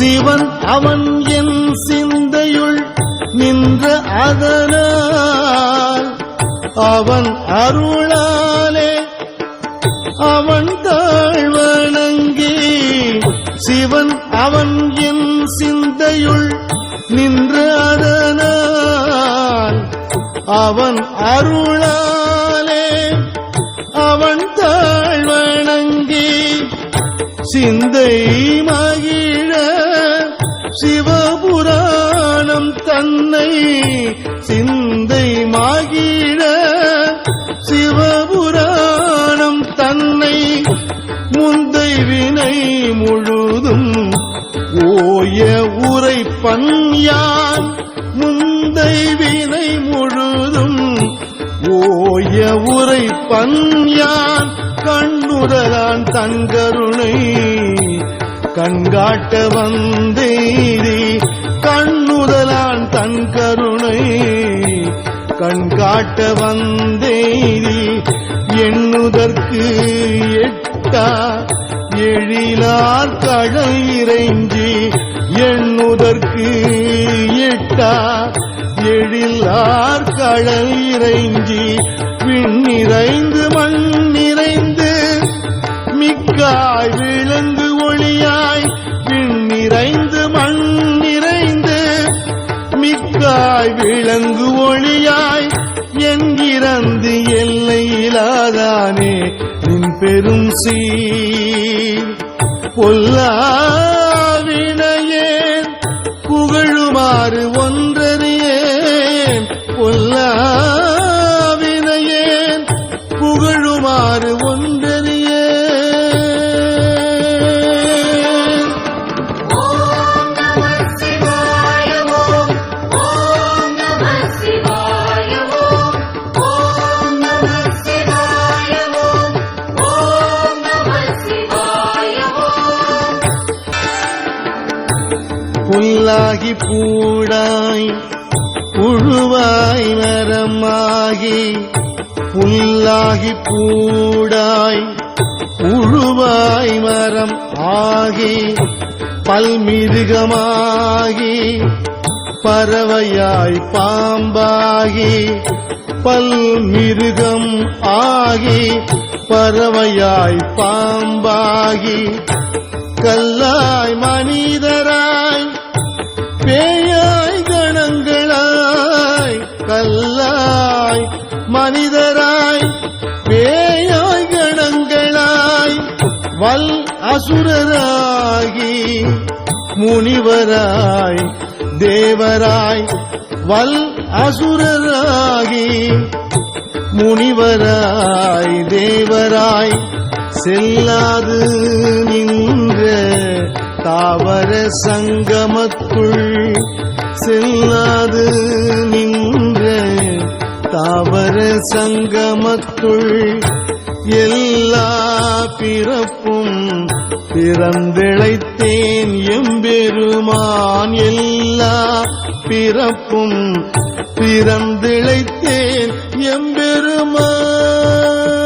சிவன் அவன் என் சிந்தையுள் நின்ற அதனால். அவன் அருளாலே அவன் தாழ்வணங்கி சிவன் அவன் என் சிந்தையுள் நின்ற அதனால். அவன் அருளாலே அவன் தாழ்வணங்கி சிந்தை மா ஓய உரை பன்யான் முந்தை வினை முழுதும். ஓய உரை பன்யான் கண்ணுதலான் தன்கருணை கண்காட்ட வந்தேரி கண்ணுதலான் தன் கருணை கண்காட்ட வந்தேரி எண்ணுதற்கு எட்டா எழிலார் கடல் இறைஞ்சி எழிலார் கடல் இறைஞ்சி விண்ணிறைந்து மண் நிறைந்து மிக்காய் விளங்கு ஒளியாய் விண்ணிறைந்து மண் நிறைந்து மிக்காய் விளங்கு ஒளியாய் என்கிறந்து எல்லையிலாதானே நின் பெரும் சீ பொல்லா புகழுமாறு ஒன்றறிய. புல்லாகி பூடாய் புழுவாய் நரமாகி புல்லாகி பூடாய் உழுவாய் மரம் ஆகி பல்மிருகமாகி பறவையாய் பாம்பாகி பல்மிருகம் ஆகி பறவையாய் பாம்பாகி கல்லாய் மனிதரா வல் அசுரராகி முனிவராய் தேவராய். வல் அசுரராகி முனிவராய் தேவராய். செல்லாது நின்ற தாவர சங்கமத்துள் செல்லாது நின்ற தாவர சங்கமத்துள் எல்லா பிறப்பும் பிறந்திழைத்தேன் எம்பெருமான். எல்லா பிறப்பும் பிறந்திழைத்தேன் எம்பெருமான்.